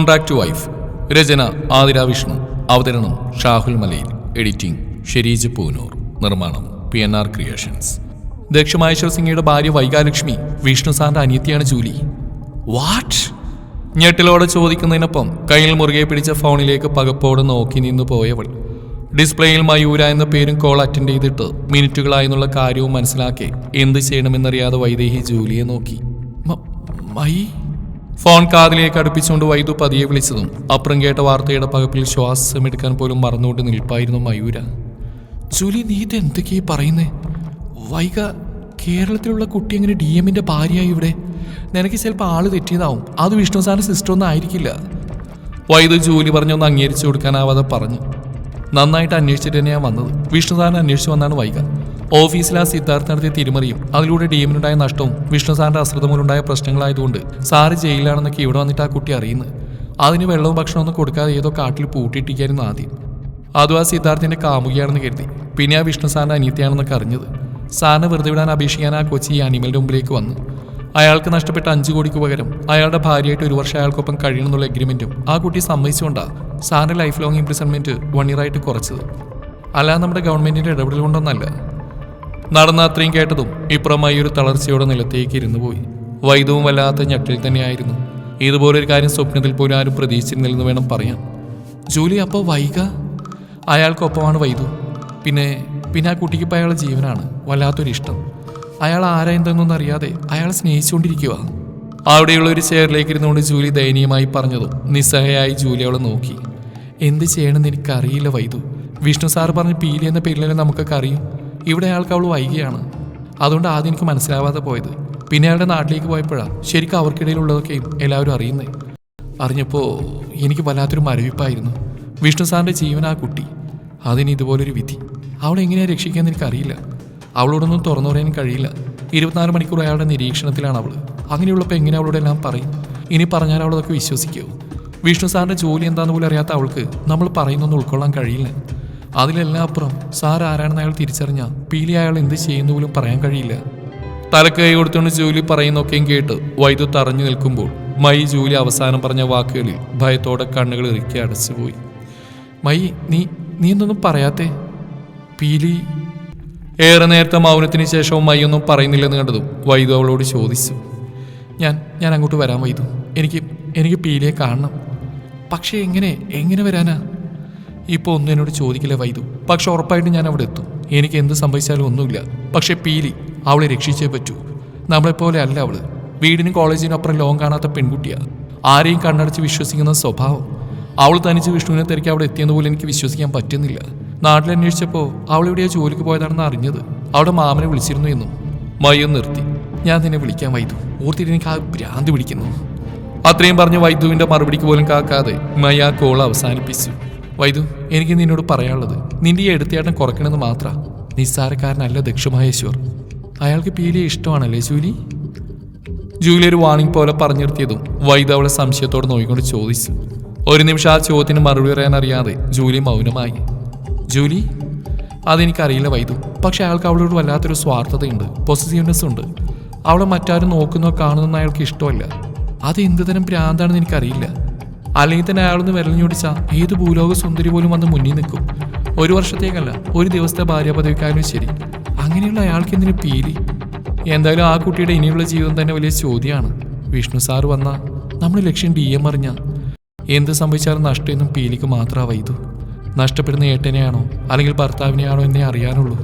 Contract wife രചന ആതിര വിഷ്ണു. അവതരണം Shahul Malayil. Editing Shereej Poonoor. നിർമ്മാണം P N R creations Dakshamaheshwar സിംഗയുടെ ഭാര്യ വൈകാലക്ഷ്മി വിഷ്ണു സാറിന്റെ അനിയത്തിയാണ് ജൂലി. വാട്ട് ഞെട്ടിലോടെ ചോദിക്കുന്നതിനൊപ്പം കയ്യിൽ മുറുകെ പിടിച്ച ഫോണിലേക്ക് പകപ്പോടെ നോക്കി നിന്നു പോയവൾ ഡിസ്പ്ലേയിൽ മയൂര എന്ന പേരും കോൾ അറ്റൻഡ് ചെയ്തിട്ട് മിനിറ്റുകളായെന്നുള്ള കാര്യവും മനസ്സിലാക്കി എന്ത് ചെയ്യണമെന്നറിയാതെ വൈദേഹി ജൂലിയെ നോക്കി. മൈ ഫോൺ കാതിലേക്ക് അടുപ്പിച്ചുകൊണ്ട് വൈദു പതിയെ വിളിച്ചതും അപ്പുറം കേട്ട വാർത്തയുടെ പകപ്പിൽ ശ്വാസം എടുക്കാൻ പോലും മറന്നുകൊണ്ട് നിൽപ്പായിരുന്നു മയൂര. ജൂലി നീ ഇത് എന്തൊക്കെയാ പറയുന്നേ? വൈക കേരളത്തിലുള്ള കുട്ടി എങ്ങനെ ഡി എമ്മിന്റെ ഭാര്യയായി ഇവിടെ? നിനക്ക് ചിലപ്പോൾ ആൾ തെറ്റിയതാവും. അത് വിഷ്ണു സാറിന്റെ സിസ്റ്റർ ഒന്നും ആയിരിക്കില്ല. വൈദു ജൂലി പറഞ്ഞൊന്ന് അംഗീകരിച്ചു കൊടുക്കാനാവാതെ പറഞ്ഞു. നന്നായിട്ട് അന്വേഷിച്ചിട്ട് തന്നെയാണ് വന്നത്. വിഷ്ണു സാറിനെ അന്വേഷിച്ചു വന്നാണ് വൈക ഓഫീസിൽ ആ സിദ്ധാർത്ഥ നടത്തിയ തിരിമറിയും. അതിലൂടെ ഡീമിനുണ്ടായ നഷ്ടവും വിഷ്ണു സാറിന്റെ അശ്രദ്ധ മൂലമുണ്ടായ പ്രശ്നങ്ങളായതുകൊണ്ട് സാറ് ജയിലിലാണെന്നൊക്കെ ഇവിടെ വന്നിട്ട് ആ കുട്ടി അറിയുന്നത് അതിന് വെള്ളവും ഭക്ഷണമൊന്നും കൊടുക്കാതെ ഏതോ കാട്ടിൽ പൂട്ടിയിട്ടിരിക്കായിരുന്നു ആദ്യം. അതും ആ സിദ്ധാർത്ഥിന്റെ കാമുകിയാണെന്ന് കരുതി. പിന്നെ ആ വിഷ്ണു സാറിന്റെ അനിയത്തിയാണെന്നൊക്കെ അറിഞ്ഞത്. സാറിനെ വെറുതെ വിടാൻ അപേക്ഷിക്കാൻ ആ കൊച്ചി അനിമലിന്റെ മുമ്പിലേക്ക് വന്നു. അയാൾക്ക് നഷ്ടപ്പെട്ട അഞ്ചു കോടിക്ക് പകരം അയാളുടെ ഭാര്യയായിട്ട് ഒരു വർഷം അയാൾക്കൊപ്പം കഴിയണമെന്നുള്ള എഗ്രിമെന്റും ആ കുട്ടി സമ്മതിച്ചുകൊണ്ടാണ് സാറിന്റെ life long imprisonment one year ആയിട്ട് കുറച്ചത്. അല്ലാതെ നമ്മുടെ ഗവൺമെന്റിന്റെ ഇടപെടൽ കൊണ്ടൊന്നല്ല നടന്ന അത്രയും കേട്ടതും ഇപ്പുറമായി ഒരു തളർച്ചയോടെ നിലത്തേക്ക് ഇരുന്നു പോയി. വൈദവും വല്ലാത്ത ഞെട്ടിൽ തന്നെയായിരുന്നു. ഇതുപോലൊരു കാര്യം സ്വപ്നത്തിൽ പോലും ആരും പ്രതീക്ഷിച്ചിരുന്നില്ലെന്ന് വേണം പറയാൻ. ജോലി അപ്പോൾ വൈക അയാൾക്കൊപ്പമാണ് വൈദു. പിന്നെ പിന്നെ ആ കുട്ടിക്ക് ഇപ്പോൾ അയാളുടെ ജീവനാണ്. വല്ലാത്തൊരു ഇഷ്ടം. അയാൾ ആരാ എന്തെന്നൊന്നും അറിയാതെ അയാളെ സ്നേഹിച്ചുകൊണ്ടിരിക്കുക അവിടെയുള്ള ഒരു ചെയറിലേക്ക് ഇരുന്നുകൊണ്ട് ജൂലി ദയനീയമായി പറഞ്ഞതും നിസ്സഹയായി ജൂലി അവളെ നോക്കി. എന്ത് ചെയ്യണമെന്ന് എനിക്കറിയില്ല വൈദു. വിഷ്ണു സാർ പറഞ്ഞ് പീലി എന്ന പേരിലല്ലേ നമുക്കൊക്കെ അറിയും. ഇവിടെ അയാൾക്ക് അവൾ വൈകിയാണ്. അതുകൊണ്ട് ആദ്യം എനിക്ക് മനസ്സിലാവാതെ പോയത്. പിന്നെ അയാളുടെ നാട്ടിലേക്ക് പോയപ്പോഴാണ് ശരിക്കും അവർക്കിടയിലുള്ളതൊക്കെയും എല്ലാവരും അറിയുന്നേ. അറിഞ്ഞപ്പോൾ എനിക്ക് വല്ലാത്തൊരു മരവിപ്പായിരുന്നു. വിഷ്ണു സാറിന്റെ ജീവൻ ആ കുട്ടി. അതിന് ഇതുപോലൊരു വിധി. അവളെ എങ്ങനെയാണ് രക്ഷിക്കാന്ന് എനിക്കറിയില്ല. അവളോടൊന്നും തുറന്നു പറയാൻ കഴിയില്ല. ഇരുപത്തിനാല് മണിക്കൂർ അയാളുടെ നിരീക്ഷണത്തിലാണ് അവൾ അങ്ങനെയുള്ളപ്പോൾ എങ്ങനെ അവളോട് എല്ലാം പറയും? ഇനി പറഞ്ഞാൽ അവളതൊക്കെ വിശ്വസിക്കുമോ വിഷ്ണു സാറിന്റെ ജോലി എന്താണെന്ന് പോലും അറിയാത്ത അവൾക്ക് നമ്മൾ പറയുന്നൊന്നും ഉൾക്കൊള്ളാൻ കഴിയില്ല. അതിലെല്ലാം അപ്പുറം സാർ ആരാണെന്ന് അയാൾ തിരിച്ചറിഞ്ഞ പീലി അയാൾ എന്ത് ചെയ്യുന്നു പോലും പറയാൻ കഴിയില്ല. തലക്ക് കൈ കൊടുത്തുകൊണ്ട് ജൂലി പറയുന്നൊക്കെയും കേട്ട് വൈദ്യു തറഞ്ഞു നിൽക്കുമ്പോൾ മൈ ജൂലി അവസാനം പറഞ്ഞ വാക്കുകളിൽ ഭയത്തോടെ കണ്ണുകൾ ഇറുക്കി അടച്ചുപോയി മൈ നീ നീ എന്തൊന്നും പറയാത്തേ? പീലി? ഏറെ നേരത്തെ മൗനത്തിന് ശേഷവും മൈ ഒന്നും പറയുന്നില്ലെന്ന് കണ്ടതും വൈദു അവളോട് ചോദിച്ചു. ഞാൻ ഞാൻ അങ്ങോട്ട് വരാൻ വൈദു എനിക്ക് എനിക്ക് പീലിയെ കാണണം. പക്ഷേ എങ്ങനെ എങ്ങനെ വരാനാ? ഇപ്പോൾ ഒന്നും എന്നോട് ചോദിക്കില്ല വൈദു. പക്ഷെ ഉറപ്പായിട്ടും ഞാൻ അവിടെ എത്തും. എനിക്ക് എന്ത് സംഭവിച്ചാലും ഒന്നുമില്ല. പക്ഷെ പീലി അവളെ രക്ഷിച്ചേ പറ്റൂ. നമ്മളെപ്പോലെ അല്ല അവൾ. വീടിനും കോളേജിനും അപ്പുറം ലോങ് കാണാത്ത പെൺകുട്ടിയാണ് ആരെയും കണ്ണടച്ച് വിശ്വസിക്കുന്ന സ്വഭാവം. അവൾ തനിച്ച് വിഷ്ണുവിനെ തിരക്കി അവിടെ എത്തിയെന്ന് പോലും എനിക്ക് വിശ്വസിക്കാൻ പറ്റുന്നില്ല. നാട്ടിൽ അന്വേഷിച്ചപ്പോൾ അവൾ എവിടെയാ ജോലിക്ക് പോയതാണെന്ന് അറിഞ്ഞത്. അവിടെ മാമനെ വിളിച്ചിരുന്നു എന്നും. മയം നിർത്തി. ഞാൻ നിന്നെ വിളിക്കാൻ വൈദു. ഓർത്തിട്ട് എനിക്ക് ആ ഭ്രാന്ത് പിടിക്കുന്നു. അത്രയും പറഞ്ഞ് വൈദ്യുവിന്റെ മറുപടിക്ക് പോലും കാക്കാതെ മയ കോൾ അവസാനിപ്പിച്ചു. വൈദ്യു എനിക്ക് നിന്നോട് പറയാനുള്ളത് നിന്റെ ഈ എടുത്തയാട്ടം കുറയ്ക്കണമെന്ന് മാത്രം. നിസ്സാരക്കാരനല്ല ദക്ഷമഹേശ്വർ അയാൾക്ക് പീലിയെ ഇഷ്ടമാണല്ലേ ജൂലി? ജൂലി ഒരു വാണിംഗ് പോലെ പറഞ്ഞു നിർത്തിയതും വൈദു അവളെ സംശയത്തോടെ നോക്കിക്കൊണ്ട് ചോദിച്ചു. ഒരു നിമിഷം ആ ചോദ്യത്തിന് മറുപടി പറയാൻ അറിയാതെ ജൂലി മൗനമായി. ജൂലി? അതെനിക്കറിയില്ല വൈദു. പക്ഷെ അയാൾക്ക് അവളോട് വല്ലാത്തൊരു സ്വാർത്ഥതയുണ്ട് പൊസിറ്റീവ്നെസ് ഉണ്ട്. അവളെ മറ്റാരും നോക്കുന്നോ കാണുന്നോ അയാൾക്ക് ഇഷ്ടമല്ല. അത് എന്ത് തരം ഭ്രാന്താണെന്ന് എനിക്കറിയില്ല. അല്ലെങ്കിൽ തന്നെ അയാളൊന്ന് വിരലിഞ്ഞോടിച്ചാൽ ഏത് ഭൂലോക സുന്ദരി പോലും വന്ന് മുന്നിൽ നിൽക്കും. ഒരു വർഷത്തേക്കല്ല ഒരു ദിവസത്തെ ഭാര്യ പദവിക്കാരനും ശരി. അങ്ങനെയുള്ള അയാൾക്ക് എന്തിനു പീലി? എന്തായാലും ആ കുട്ടിയുടെ ഇനിയുള്ള ജീവിതം തന്നെ വലിയ ചോദ്യമാണ്. വിഷ്ണു സാർ വന്ന നമ്മൾ ലക്ഷ്യം ഡി എം അറിഞ്ഞ. എന്ത് സംഭവിച്ചാലും നഷ്ടമെന്നും പീലിക്ക് മാത്രമാണ് വൈദു. നഷ്ടപ്പെടുന്ന ഏട്ടനെയാണോ അല്ലെങ്കിൽ ഭർത്താവിനെയാണോ എന്നേ അറിയാനുള്ളൂ.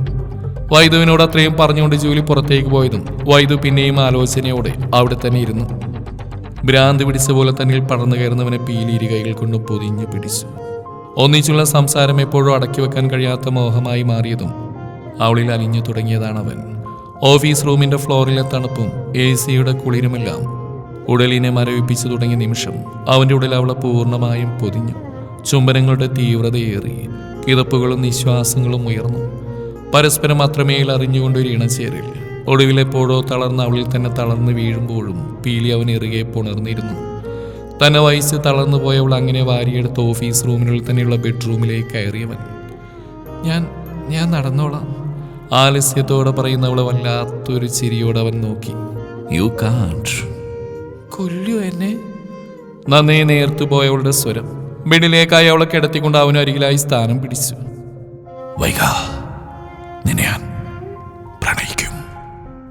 വൈദുവിനോട് അത്രയും പറഞ്ഞുകൊണ്ട് ജോലി പുറത്തേക്ക് പോയതും വൈദു പിന്നെയും ആലോചനയോടെ അവിടെ തന്നെ ഇരുന്നു. ഭ്രാന്ത് പിടിച്ച പോലെ തന്നിൽ പടർന്നു കയറുന്നവനെ പീലിരി കൈകൾ കൊണ്ട് പൊതിഞ്ഞു പിടിച്ചു. ഒന്നിച്ചുള്ള സംസാരം എപ്പോഴും അടക്കി വെക്കാൻ കഴിയാത്ത മോഹമായി മാറിയതും അവളിൽ അലിഞ്ഞു തുടങ്ങിയതാണ് അവൻ ഓഫീസ് റൂമിന്റെ ഫ്ലോറിലെ തണുപ്പും എ സിയുടെ കുളിരുമെല്ലാം ഉടലിനെ മരവിപ്പിച്ചു തുടങ്ങിയ നിമിഷം അവന്റെ ഉടൽ അവളെ പൂർണമായും പൊതിഞ്ഞു. ചുംബനങ്ങളുടെ തീവ്രതയേറി കിതപ്പുകളും നിശ്വാസങ്ങളും ഉയർന്നു. പരസ്പരം അത്രമേൽ അറിഞ്ഞുകൊണ്ടൊരു ഇണചേരൽ ഒടുവിലെപ്പോഴോ തളർന്ന് അവളിൽ തന്നെ തളർന്ന് വീഴുമ്പോഴും പീലി അവൻ ഇറുകെ പുണർന്നിരുന്നു. തന്നെ വയസ്സ് തളർന്നു പോയവൾ അങ്ങനെ വാരിയെടുത്ത് ഓഫീസ് റൂമിനുള്ളിൽ തന്നെയുള്ള ബെഡ്റൂമിലേക്ക് കയറിയവൻ. ഞാൻ ഞാൻ നടന്നോളാം ആലസ്യത്തോടെ പറയുന്നവളെ വല്ലാത്തൊരു ചിരിയോടെ അവൻ നോക്കി. യു കാണ്ട് കൊല്ലു എന്നെ. നന്നേ നേർത്തു പോയവളുടെ സ്വരം. ബെഡിലേക്കായി അവളെ കിടത്തിക്കൊണ്ട് അവന് അരികിലായി സ്ഥാനം പിടിച്ചു. വൈകാ നിന്നെ ഞാൻ പ്രണയിക്കും.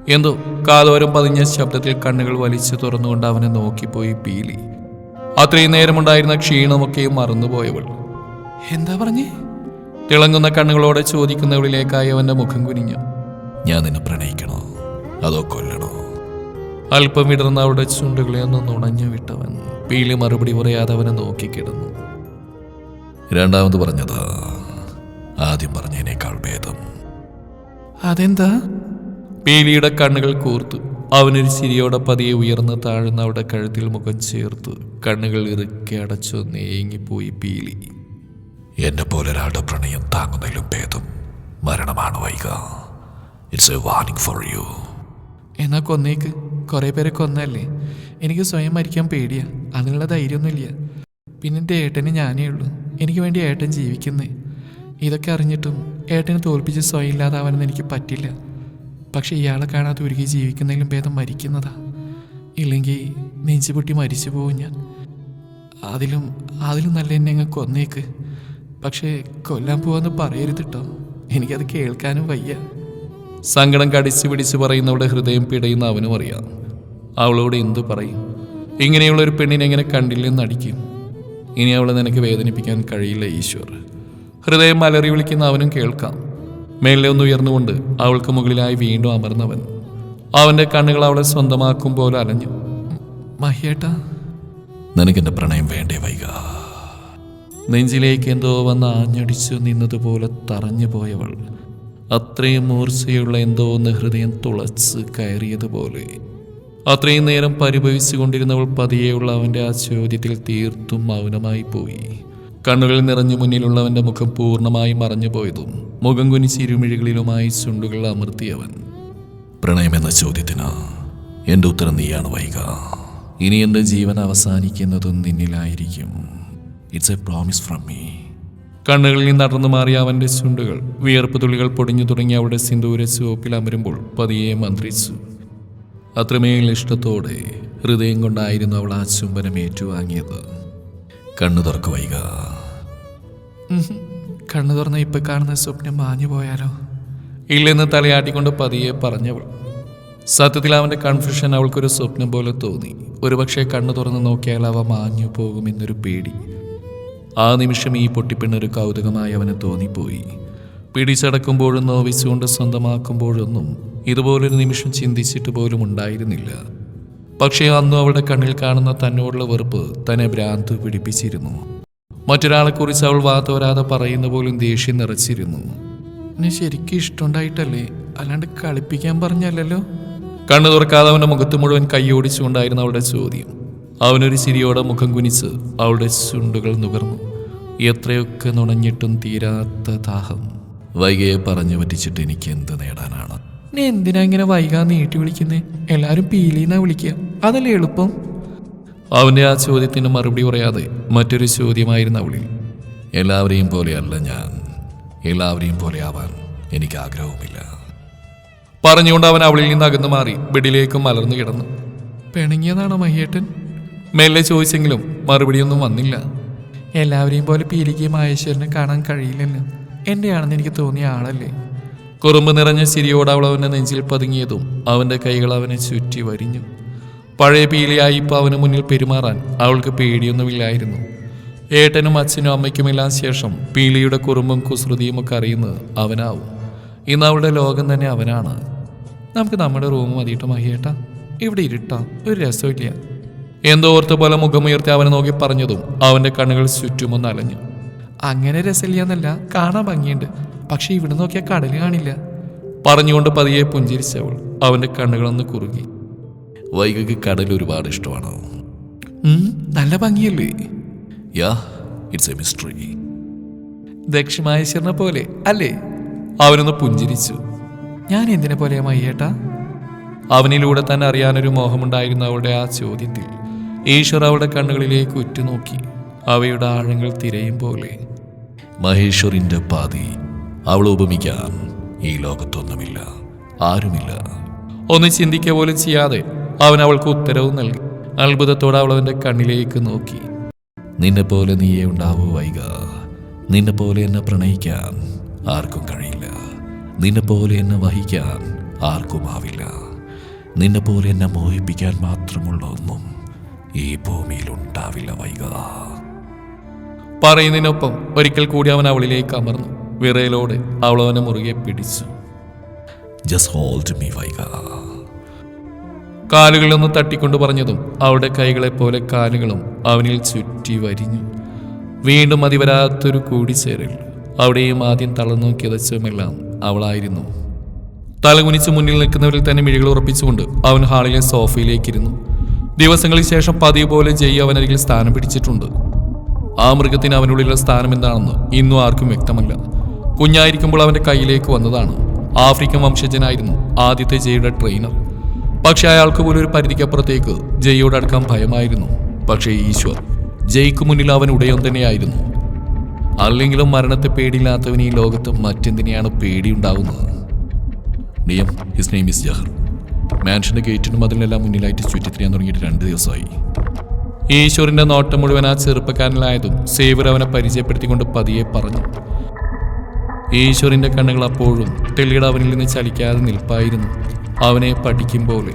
എന്തോ? കാതോരം പതിഞ്ഞ ശബ്ദത്തിൽ കണ്ണുകൾ വലിച്ചു തുറന്നുകൊണ്ട് അവനെ നോക്കിപ്പോയി പീലി. അത്രയും നേരമുണ്ടായിരുന്ന ക്ഷീണമൊക്കെയും മറന്നുപോയവൾ. എന്താ പറഞ്ഞേ? തിളങ്ങുന്ന കണ്ണുകളോടെ ചോദിക്കുന്നവളിലേക്കായി അവന്റെ മുഖം കുനിഞ്ഞു. ഞാൻ നിന്നെ പ്രണയിക്കണോ? അതോ കൊല്ലണോ? അല്പം വിടർന്ന അവളുടെ ചുണ്ടുകളെ ഒന്ന് നുണഞ്ഞു വിട്ടവൻ. പീലി മറുപടി പറയാതെ അവനെ നോക്കിക്കിടന്നു രണ്ടാമത് പറഞ്ഞതാ. ആദ്യം പറഞ്ഞതിനേക്കാൾ ഭേദം. അതെന്താ? പീലിയുടെ കണ്ണുകൾ കൂർത്തു. അവനൊരു ചിരിയോടെ പതിയെ ഉയർന്ന് താഴ്ന്ന അവിടെ കഴുത്തിൽ മുഖം ചേർത്തു. കണ്ണുകൾ ഇറുക്കി അടച്ചു നീങ്ങിപ്പോയി പീലി. എന്നെ പോലെ ഒരാളുടെ പ്രണയം താങ്ങുന്നതിലും ഭേദം മരണമാണ് Vaika. It's a warning for you എന്നാ കൊന്നേക്ക്. കുറെ പേരെ കൊന്നല്ലേ എനിക്ക് സ്വയം മരിക്കാൻ പേടിയാ. അതിനുള്ള ധൈര്യമൊന്നുമില്ല. പിന്നെ എന്റെ ഏട്ടന് ഞാനേ ഉള്ളൂ. എനിക്ക് വേണ്ടി ഏട്ടൻ ജീവിക്കുന്നേ. ഇതൊക്കെ അറിഞ്ഞിട്ടും ഏട്ടനെ തോൽപ്പിച്ച് സ്വയം ഇല്ലാതാവാനൊന്നും എനിക്ക് പറ്റില്ല. പക്ഷെ ഇയാളെ കാണാതെ ഒരുക്കി ജീവിക്കുന്നതിലും ഭേദം മരിക്കുന്നതാ. ഇല്ലെങ്കിൽ നെഞ്ചുപൊട്ടി മരിച്ചു പോകും ഞാൻ. അതിലും അതിലും നല്ല എന്നെ അങ്ങ് കൊന്നേക്ക്. പക്ഷേ കൊല്ലാൻ പോവാന്ന് പറയരുത് കേട്ടോ എനിക്കത് കേൾക്കാനും വയ്യ. സങ്കടം കടിച്ചു പിടിച്ച് പറയുന്നവളുടെ ഹൃദയം പിടയുന്ന അവനും അറിയാം. അവളോട് എന്തു പറയും? ഇങ്ങനെയുള്ള ഒരു പെണ്ണിനെ എങ്ങനെ കണ്ടില്ലെന്ന് അടിക്കും. ഇനി അവളെ നിനക്ക് വേദനിപ്പിക്കാൻ കഴിയില്ല ഈശ്വർ. ഹൃദയം മലറി വിളിക്കുന്ന അവനും കേൾക്കാം. മേലെ ഒന്ന് ഉയർന്നുകൊണ്ട് അവൾക്ക് മുകളിലായി വീണ്ടും അമർന്നവൻ. അവന്റെ കണ്ണുകൾ അവളെ സ്വന്തമാക്കും പോലെ അലഞ്ഞു. മഹിയേട്ട നിനക്കെന്റെ പ്രണയം വേണ്ടേ വൈക? നെഞ്ചിലേക്ക് എന്തോ വന്ന് ആഞ്ഞടിച്ചു നിന്നതുപോലെ തറഞ്ഞു പോയവൾ. അത്രയും മൂർച്ചയുള്ള എന്തോ ഒന്ന് ഹൃദയം തുളച്ച് കയറിയതുപോലെ. അത്രയും നേരം പരിഭവിച്ചു കൊണ്ടിരുന്നവൾ പതിയെയുള്ള അവന്റെ ആ ചോദ്യത്തിൽ തീർത്തും മൗനമായി പോയി. കണ്ണുകൾ നിറഞ്ഞു മുന്നിലുള്ളവന്റെ മുഖം പൂർണമായും മറഞ്ഞു പോയതും മുഖം കുനിച്ച് ഇരുമിഴികളിലുമായി ചുണ്ടുകൾ അമർത്തിയവൻ. പ്രണയമെന്ന ചോദ്യത്തിന് എന്റെ ഉത്തരം നീയാണ് വൈക. ഇനി എന്റെ ജീവൻ അവസാനിക്കുന്നതും നിന്നിലായിരിക്കും. It's a promise from me കണ്ണുകളിൽ നിന്ന് അടർന്നു മാറിയ അവന്റെ ചുണ്ടുകൾ വിയർപ്പ് തുള്ളികൾ പൊടിഞ്ഞു തുടങ്ങി അവിടെ സിന്ദൂര ചുവപ്പിൽ അമരുമ്പോൾ പതിയെ മന്ത്രിച്ചു. അത്രമേൽ ഇഷ്ടത്തോടെ ഹൃദയം കൊണ്ടായിരുന്നു അവൾ ആ ചുംബനം ഏറ്റുവാങ്ങിയത്. കണ്ണു തുറക്കു വൈക. കണ്ണു തുറന്ന ഇപ്പൊ കാണുന്ന സ്വപ്നം മാഞ്ഞു പോയാലോ? ഇല്ലെന്ന് തലയാട്ടിക്കൊണ്ട് പതിയെ പറഞ്ഞവൾ. സത്യത്തിൽ അവന്റെ കൺഫ്യൂഷൻ അവൾക്കൊരു സ്വപ്നം പോലെ തോന്നി. ഒരുപക്ഷെ കണ്ണു തുറന്ന് നോക്കിയാൽ അവ മാഞ്ഞു പോകുമെന്നൊരു പേടി. ആ നിമിഷം ഈ പൊട്ടിപ്പെണ്ണൊരു കൗതുകമായി അവന് തോന്നിപ്പോയി. പിടിച്ചടക്കുമ്പോഴും നോവിച്ചുകൊണ്ട് സ്വന്തമാക്കുമ്പോഴൊന്നും ഇതുപോലൊരു നിമിഷം ചിന്തിച്ചിട്ട് പോലും ഉണ്ടായിരുന്നില്ല. പക്ഷേ അന്ന് അവളുടെ കണ്ണിൽ കാണുന്ന തന്നോടുള്ള വെറുപ്പ് തന്നെ ഭ്രാന്ത് പിടിപ്പിച്ചിരുന്നു. മറ്റൊരാളെക്കുറിച്ച് അവൾ വാത്തോരാതെ പറയുന്ന പോലും ദേഷ്യം നിറച്ചിരുന്നു. എന്നെ ശരിക്കും ഇഷ്ടമുണ്ടായിട്ടല്ലേ? അല്ലാണ്ട് കളിപ്പിക്കാൻ പറഞ്ഞല്ലോ കണ്ണു തുറക്കാതെ അവന്റെ മുഖത്ത് മുഴുവൻ കൈയോടിച്ചുകൊണ്ടായിരുന്നു അവളുടെ ചോദ്യം. അവനൊരു ചിരിയോടെ മുഖം കുനിച്ച് അവളുടെ ചുണ്ടുകൾ നുകർന്നു. എത്രയൊക്കെ നുണഞ്ഞിട്ടും തീരാത്ത ദാഹം. വൈകയെ പറഞ്ഞു പറ്റിച്ചിട്ട് എനിക്ക് എന്ത് നേടാനാണ്? നീ എന്തിനാ ഇങ്ങനെ വൈകാ നീട്ടി വിളിക്കുന്നേ? എല്ലാരും പീലിന്നാ വിളിക്കുക. അതല്ലേ എളുപ്പം. അവന്റെ ആ ചോദ്യത്തിന് മറുപടി പറയാതെ മറ്റൊരു ചോദ്യമായിരുന്നു അവളിൽ. എല്ലാവരെയും പോലെയല്ല ഞാൻ. എല്ലാവരെയും പോലെ ആവാൻ എനിക്ക് ആഗ്രഹവുമില്ല. പറഞ്ഞുകൊണ്ട് അവൻ അവളിൽ നിന്ന് അകന്നു മാറി ബെഡിലേക്ക് മലർന്നു കിടന്നു. പിണങ്ങിയതാണോ മഹിയേട്ടൻ? മെല്ലെ ചോദിച്ചെങ്കിലും മറുപടിയൊന്നും വന്നില്ല. എല്ലാവരെയും പോലെ പീലിക്കുകയും മഹേശ്വരനെ കാണാൻ കഴിയില്ലല്ലോ. എന്റെയാണെന്ന് എനിക്ക് തോന്നിയ ആളല്ലേ. കുറുമ്പ് നിറഞ്ഞ ചിരിയോട് അവൾ അവന്റെ നെഞ്ചിൽ പതുങ്ങിയതും അവന്റെ കൈകൾ അവനെ ചുറ്റി വരിഞ്ഞു. പഴയ പീലിയായി ഇപ്പോൾ അവന് മുന്നിൽ പെരുമാറാൻ അവൾക്ക് പേടിയൊന്നുമില്ലായിരുന്നു. ഏട്ടനും അച്ഛനും അമ്മയ്ക്കുമെല്ലാം ശേഷം പീലിയുടെ കുറുമ്പും കുസൃതിയും ഒക്കെ അറിയുന്നത് അവനാവും. ഇന്ന് അവളുടെ ലോകം തന്നെ അവനാണ്. നമുക്ക് നമ്മുടെ റൂം മതിയിട്ട് മഹിയേട്ടാ? ഇവിടെ ഇരുട്ടാ. ഒരു രസമില്ല എന്തോ ഓർത്ത് പോലെ മുഖമുയർത്തി അവനെ നോക്കി പറഞ്ഞതും അവന്റെ കണ്ണുകൾ ചുറ്റുമൊന്ന് അലഞ്ഞു. അങ്ങനെ രസമില്ലെന്നല്ല കാണാൻ ഭംഗിയുണ്ട്. പക്ഷെ ഇവിടെ നോക്കിയാൽ കടൽ കാണില്ല. പറഞ്ഞുകൊണ്ട് പതിയെ പുഞ്ചിരിച്ചവൾ അവന്റെ കണ്ണുകളൊന്ന് കുറുകി. വൈകക്ക് കടൽ ഒരുപാട് ഇഷ്ടമാണ്. നല്ല ഭംഗിയല്ലേ? Yeah it's a mystery. ദക്ഷിണാശ്വരനെ പോലെ അല്ലേ? അവനൊന്ന് പുഞ്ചിരിച്ചു. ഞാൻ എന്തിനെ പോലെ മയ്യേട്ടാ? അവനിലൂടെ തന്നെ അറിയാനൊരു മോഹമുണ്ടായിരുന്ന അവളുടെ ആ ചോദ്യത്തിൽ. ഈശ്വർ അവളുടെ കണ്ണുകളിലേക്ക് ഉറ്റുനോക്കി അവയുടെ ആഴങ്ങൾ തിരയും പോലെ. മഹേശ്വറിന്റെ പാതി അവൾ ഉപമിക്കാൻ ഈ ലോകത്തൊന്നുമില്ല ആരുമില്ല. ഒന്ന് ചിന്തിക്കുക പോലും ചെയ്യാതെ അവൻ അവൾക്ക് ഉത്തരവും നൽകി. അത്ഭുതത്തോടെ അവൾ അവന്റെ കണ്ണിലേക്ക് നോക്കി. നിന്നെ പോലെ നീയേ ഉണ്ടാവൂ വൈക നിന്നെ പോലെ എന്നെ പ്രണയിക്കാൻ ആർക്കും കഴിയില്ല. നിന്നെ പോലെ എന്നെ വഹിക്കാൻ ആർക്കും ആവില്ല. നിന്നെ പോലെ എന്നെ മോഹിപ്പിക്കാൻ മാത്രമുള്ള ഒന്നും ഈ ഭൂമിയിൽ ഉണ്ടാവില്ല വൈക പറയുന്നതിനൊപ്പം ഒരിക്കൽ കൂടി അവൻ അവളിലേക്ക് അമർന്നു. വിറയലോടെ അവളവനെ മുറുകെ പിടിച്ചു. ജസ്റ്റ് ഹോൾഡ് മീ വൈക കാലുകളൊന്ന് തട്ടിക്കൊണ്ട് പറഞ്ഞതും കൈകളെ പോലെ കാലുകളും അവനിൽ ചുറ്റി വരിഞ്ഞു. വീണ്ടും അതിവരാത്തൊരു കൂടിച്ചേരൽ. അവിടെയും ആദ്യം തളർന്നു കിതച്ചുമെല്ലാം അവളായിരുന്നു. തലകുനിച്ച് മുന്നിൽ നിൽക്കുന്നവരിൽ തന്നെ മിഴികൾ ഉറപ്പിച്ചുകൊണ്ട് അവൻ ഹാളിലെ സോഫയിലേക്കിരുന്നു. ദിവസങ്ങൾക്ക് ശേഷം പതിവ് പോലെ ജയ് അവനരികിൽ സ്ഥാനം പിടിച്ചിട്ടുണ്ട്. ആ മൃഗത്തിന് അവനുള്ളിലുള്ള സ്ഥാനം എന്താണെന്ന് ഇന്നും ആർക്കും വ്യക്തമല്ല. കുഞ്ഞായിരിക്കുമ്പോൾ അവന്റെ കയ്യിലേക്ക് വന്നതാണ്. ആഫ്രിക്കൻ വംശജനായിരുന്നു ആദ്യത്തെ ജയുടെ ട്രെയിനർ പക്ഷെ അയാൾക്ക് പോലും ഒരു പരിധിക്കപ്പുറത്തേക്ക് ജയ്യോട് ഭയമായിരുന്നു. പക്ഷേ ഈശ്വർ ജയ്ക്ക് മുന്നിൽ അവൻ ഉടയം തന്നെയായിരുന്നു. അല്ലെങ്കിലും മരണത്തെ പേടിയില്ലാത്തവന് ഈ ലോകത്ത് മറ്റെന്തിനെയാണ് പേടിയുണ്ടാവുന്നത്? നിയം ഹിസ് നെയിം ഇസ് ജഹർ മാൻഷന്റെ ഗേറ്റിനും അതിലെല്ലാം മുന്നിലായിട്ട് ചുറ്റിത്തിരിയാൻ തുടങ്ങിയിട്ട് രണ്ട് ദിവസമായി. ഈശ്വറിന്റെ നോട്ടം മുഴുവൻ ആ ചെറുപ്പക്കാരനിലായതും സേവർ അവനെ പരിചയപ്പെടുത്തിക്കൊണ്ട് പതിയെ പറഞ്ഞു. ഈശ്വറിന്റെ കണ്ണുകൾ അപ്പോഴും തെളിയുടെ അവനിൽ നിന്ന് ചലിക്കാതെ നിൽപ്പായിരുന്നു. അവനെ പഠിക്കും പോലെ.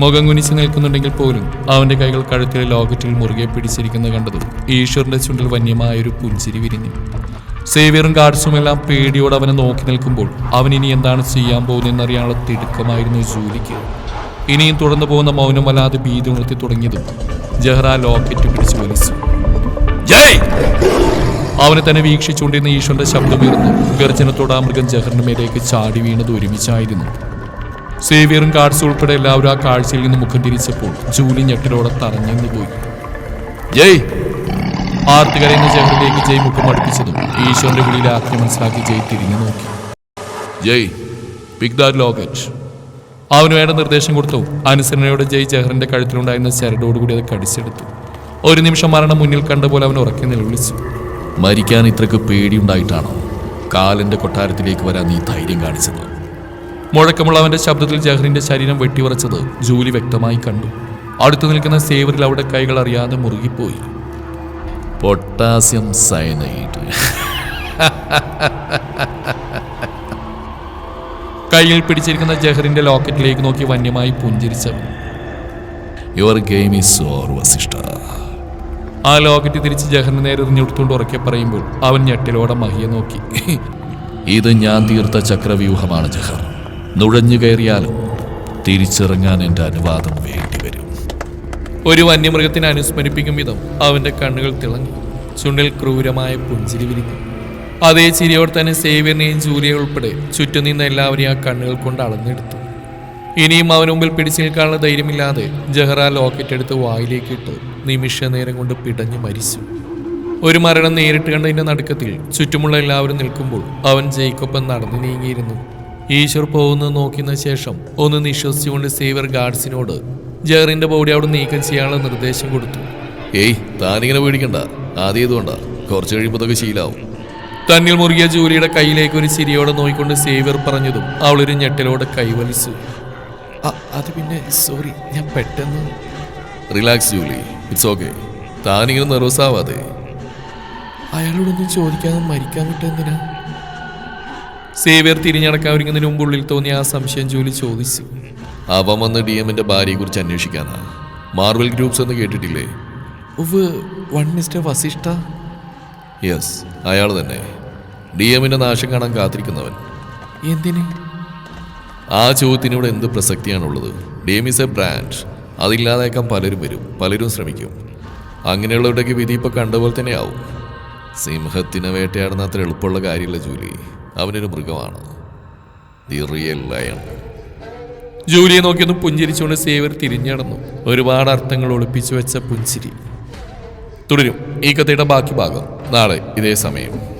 മുഖം കുനിച്ച് നിൽക്കുന്നുണ്ടെങ്കിൽ പോലും അവന്റെ കൈകൾ കഴുത്തിലെ ലോക്കറ്റിൽ മുറുകെ പിടിച്ചിരിക്കുന്നത് കണ്ടതും ഈശ്വറിന്റെ ചുണ്ടിൽ വന്യമായൊരു പുഞ്ചിരി വിരിഞ്ഞു. സേവിയറും ഗാർഡ്സും എല്ലാം പേടിയോടെ അവനെ നോക്കി നിൽക്കുമ്പോൾ അവൻ ഇനി എന്താണ് ചെയ്യാൻ പോകുന്നതെന്നറിയാനുള്ള തിടുക്കമായിരുന്നു ജോലിക്ക്. ഇനിയും തുടർന്നു പോകുന്ന മൗനം വല്ലാതെ ഭീതി ഉണർത്തി തുടങ്ങിയതും ജഹ്റ ലോക്കറ്റ് പിടിച്ചു വലിച്ചു. അവനെ തന്നെ വീക്ഷിച്ചുകൊണ്ടിരുന്ന ഈശ്വരന്റെ ശബ്ദമുയർന്നു ഗർജനത്തോടെ മൃഗം ജഹറിന്റെ മേലേക്ക് ചാടി വീണത് ഒരുമിച്ചായിരുന്നു. സേവിയറും കാർഡ്സ് ഉൾപ്പെടെ എല്ലാവരും ആ കാഴ്ചയിൽ നിന്ന് മുഖം തിരിച്ചപ്പോൾ ജൂലി ഞെട്ടലോടെ തറഞ്ഞെന്ന് പോയി. ജയ്! ആർത്തുകരയുന്ന ജഹറിലേക്ക് ജയ് മുഖം അടുപ്പിച്ചതും ഈശ്വരന്റെ വിളിയിലെ ആത്മ മനസ്സിലാക്കി ജയ് തിരിഞ്ഞു നോക്കി. ജയ് പിക് ദാറ്റ് ലോക്കറ്റ് അവന് വേണ്ട നിർദ്ദേശം കൊടുത്തു. അനുസരണയോടെ ജയ് ജഹറിന്റെ കഴുത്തിലുണ്ടായിരുന്ന ചരടോടുകൂടി അത് കടിച്ചെടുത്തു. ഒരു നിമിഷം മരണം മുന്നിൽ കണ്ട പോലെ അവൻ ഉറക്കി നിലവിളിച്ചു. മരിക്കാൻ ഇത്രക്ക് പേടിയുണ്ടായിട്ടാണോ? കാലിന്റെ കൊട്ടാരത്തിലേക്ക് വരാൻ നീ ധൈര്യം കാണിച്ചത്. മുഴക്കമുള്ള അവന്റെ ശബ്ദത്തിൽ ജഹറിന്റെ ശരീരം വെട്ടിവറച്ചത് ജൂലി വ്യക്തമായി കണ്ടു. അടുത്തു നിൽക്കുന്ന സേവറിൽ അവിടെ കൈകൾ അറിയാതെ മുറുകിപ്പോയി. Potassium cyanide. കയ്യിൽ പിടിച്ചിരിക്കുന്ന ജഹറിന്റെ ലോക്കറ്റിലേക്ക് നോക്കി വന്യമായി പുഞ്ചിരിച്ചവൻ. Your game is over Vasishta. ആ ലോക്കറ്റ് തിരിച്ച് ജഹറിന് നേരെ എറിഞ്ഞെടുത്തുകൊണ്ട് ഉറക്കെ പറയുമ്പോൾ അവൻ ഞെട്ടിലോടെ മഹിയെ നോക്കി. ഇത് ഞാൻ തീർത്ത ചക്രവ്യൂഹമാണ് ജഹർ. നുഴഞ്ഞു കയറിയാലും തിരിച്ചിറങ്ങാൻ എന്റെ അനുവാദം വേണ്ടിവരും ഒരു വന്യമൃഗത്തിനെ അനുസ്മരിപ്പിക്കും വിധം അവന്റെ കണ്ണുകൾ തിളങ്ങി. ചുണ്ടിൽ ക്രൂരമായ പുഞ്ചിരി വിരിഞ്ഞു. അതേ ചിരിയോടെ തന്നെ സേവ്യറിനെയും ജൂലിയെ ഉൾപ്പെടെ ചുറ്റും നിന്ന് എല്ലാവരെയും ആ കണ്ണുകൾ കൊണ്ട് അളന്നെടുത്തു. ഇനിയും അവന് മുമ്പിൽ പിടിച്ചു നിൽക്കാനുള്ള ധൈര്യമില്ലാതെ ജഹറ ലോക്കറ്റ് എടുത്ത് വായിലേക്ക് ഇട്ട്. നിമിഷ നേരം കൊണ്ട് പിടഞ്ഞു മരിച്ചു. ഒരു മരണം നേരിട്ട് കണ്ടതിന്റെ നടുക്കത്തിൽ ചുറ്റുമുള്ള എല്ലാവരും നിൽക്കുമ്പോൾ അവൻ ജയിക്കൊപ്പം നടന്നു നീങ്ങിയിരുന്നു. ഈശ്വർ പോകുന്നത് നോക്കിയ ശേഷം ഒന്ന് നിശ്വസിച്ചുകൊണ്ട് സേവർ ഗാർഡ്സിനോട് ജെറിന്റെ ബോഡി അവിടെ നീക്കം ചെയ്യാനുള്ള നിർദ്ദേശം കൊടുത്തു. ഏയ് താനിങ്ങനെ പേടിക്കണ്ട. ആദ്യം ഇതുകൊണ്ടാ കുറച്ച് കഴിയുമ്പോൾ ഇതൊക്കെ ശീലാവും. തന്നിൽ മുറുകിയ ജൂലിയുടെ കയ്യിലേക്ക് ഒരു ചിരിയോടെ നോയിക്കൊണ്ട് സേവർ പറഞ്ഞതും അവളൊരു ഞെട്ടലോടെ കൈവലിച്ചു. അത് പിന്നെ സോറി ഞാൻ പെട്ടെന്ന് റിലാക്സ് ജൂലി. ഇറ്റ്സ് ഓക്കെ താനിങ്ങനെ നെർവസ് ആവാതെ അയാളോടൊന്നും ചോദിക്കാതെ മരിക്കാൻ വിട്ടെന്തിനാ സേവ്യർ തിരിഞ്ഞടക്കാൻ ഒരുങ്ങുന്നതിന് മുമ്പ് ഉള്ളിൽ തോന്നിയ ആ സംശയം ജോലി ചോദിച്ചു. അവൻ വന്ന് ഡി എമ്മിന്റെ ഭാര്യയെ കുറിച്ച് അന്വേഷിക്കാനാ. മാർവൽ ഗ്രൂപ്പ്സ് എന്ന് കേട്ടിട്ടില്ലേ? ഉവ് വൺ മിസ്റ്റർ വസിഷ്ഠ? യെസ് അയാൾ തന്നെ. ഡി എമ്മിന്റെ നാശം കാണാൻ കാത്തിരിക്കുന്നവൻ. എന്തിന്? ആ ചോദ്യത്തിനോട് എന്ത് പ്രസക്തിയാണുള്ളത്? D M is a brand. അതില്ലാതാക്കാൻ പലരും വരും. പലരും ശ്രമിക്കും. അങ്ങനെയുള്ളവരുടെയൊക്കെ വിധി ഇപ്പോൾ കണ്ട പോലെ തന്നെയാവും. സിംഹത്തിനെ വേട്ടയാടുന്ന അത്ര എളുപ്പമുള്ള കാര്യമില്ല ജൂലി. അവനൊരു മൃഗമാണ്. ദി ജൂലിയെ നോക്കിയൊന്ന് പുഞ്ചിരിച്ചുകൊണ്ട് സേവർ തിരിഞ്ഞടന്നു ഒരുപാട് അർത്ഥങ്ങൾ ഒളിപ്പിച്ചു വെച്ച പുഞ്ചിരി. തുടരും. ഈ കഥയുടെ ബാക്കി ഭാഗം. നാളെ ഇതേ സമയം.